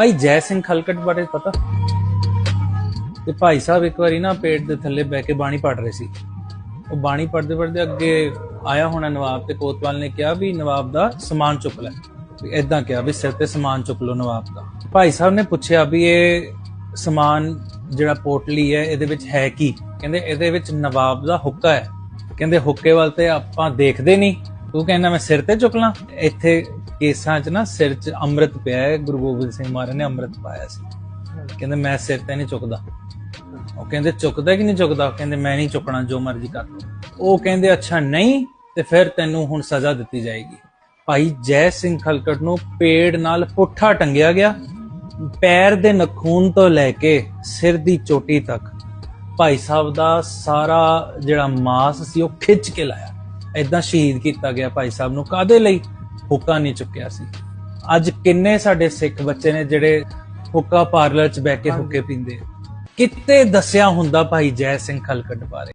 ਭਾਈ ਜੈ ਸਿੰਘ ਖਲਕਟ ਬਾਰੇ ਪਤਾ? ਤੇ ਭਾਈ ਸਾਹਿਬ ਇੱਕ ਵਾਰੀ ਨਾ ਪੇਟ ਦੇ ਥੱਲੇ ਬਹਿ ਕੇ ਬਾਣੀ ਪੜ ਰਹੇ ਸੀ। ਉਹ ਬਾਣੀ ਪੜਦੇ ਪੜਦੇ ਅੱਗੇ ਆਇਆ ਹੋਣਾ ਨਵਾਬ ਤੇ ਕੋਤਵਾਲ ਨੇ ਕਿਹਾ ਵੀ ਨਵਾਬ ਦਾ ਸਮਾਨ ਚੁੱਕ ਲੈ। ਵੀ ਇਦਾਂ ਕਿਹਾ ਵੀ ਸਿਰ ਤੇ ਸਮਾਨ ਚੁੱਕ ਲਓ ਨਵਾਬ ਦਾ। ਭਾਈ ਸਾਹਿਬ ਨੇ ਪੁੱਛਿਆ ਵੀ ਇਹ ਸਮਾਨ ਜਿਹੜਾ ਪੋਟਲੀ ਹੈ, ਇਹਦੇ ਵਿੱਚ ਹੈ ਕੀ? ਕਹਿੰਦੇ ਇਹਦੇ ਵਿੱਚ ਨਵਾਬ ਦਾ ਹੁੱਕਾ ਹੈ। ਕਹਿੰਦੇ ਹੁੱਕੇ ਵੱਲ ਤੇ ਆਪਾਂ ਦੇਖਦੇ ਨਹੀਂ। ਤੂੰ ਕਹਿੰਦਾ ਮੈਂ ਸਿਰ ਤੇ ਚੁੱਕ ਲਾਂ। ਇੱਥੇ ਕੇਸਾਂ 'ਚ ਨਾ ਸਿਰ 'ਚ ਅੰਮ੍ਰਿਤ ਪਿਆ ਹੈ, ਗੁਰੂ ਗੋਬਿੰਦ ਸਿੰਘ ਮਹਾਰਾਜ ਨੇ ਅੰਮ੍ਰਿਤ ਪਾਇਆ ਸੀ। ਕਹਿੰਦੇ ਮੈਂ ਸਿਰ ਤੇ ਨਹੀਂ ਚੁੱਕਦਾ। ਉਹ ਕਹਿੰਦੇ ਚੁੱਕਦਾ ਕਿ ਨਹੀਂ ਚੁੱਕਦਾ? ਕਹਿੰਦੇ ਮੈਂ ਨਹੀਂ ਚੁੱਕਣਾ, ਜੋ ਮਰਜ਼ੀ ਕਰ ਉਹ ਕਹਿੰਦੇ ਅੱਛਾ ਨਹੀਂ ਤੇ ਫਿਰ ਤੈਨੂੰ ਹੁਣ ਸਜ਼ਾ ਦਿੱਤੀ ਜਾਏਗੀ। ਭਾਈ ਜੈ ਸਿੰਘ ਖਲਕਟ ਨੂੰ ਪੇੜ ਨਾਲ ਪੁੱਠਾ ਟੰਗਿਆ ਗਿਆ। ਪੈਰ ਦੇ ਨਖੂਨ ਤੋਂ ਲੈ ਕੇ ਸਿਰ ਦੀ ਚੋਟੀ ਤੱਕ ਭਾਈ ਸਾਹਿਬ ਦਾ ਸਾਰਾ ਜਿਹੜਾ ਮਾਸ ਸੀ ਉਹ ਖਿੱਚ ਕੇ ਲਾਇਆ। ਐਦਾਂ ਸ਼ਹੀਦ ਕੀਤਾ ਗਿਆ ਭਾਈ ਸਾਹਿਬ ਨੂੰ। ਕਾਦੇ ਲਈ? ਹੁੱਕਾ ਨਹੀਂ ਚੁੱਕਿਆ ਸੀ। ਅੱਜ ਕਿੰਨੇ ਸਾਡੇ ਸਿੱਖ ਬੱਚੇ ਨੇ ਜਿਹੜੇ ਹੁੱਕਾ ਪਾਰਲਰ 'ਚ ਬਹਿ ਕੇ ਹੁੱਕੇ ਪੀਂਦੇ। ਕਿਤੇ ਦੱਸਿਆ ਹੁੰਦਾ ਭਾਈ ਜੈ ਸਿੰਘ ਖਲਕਟ ਬਾਰੇ।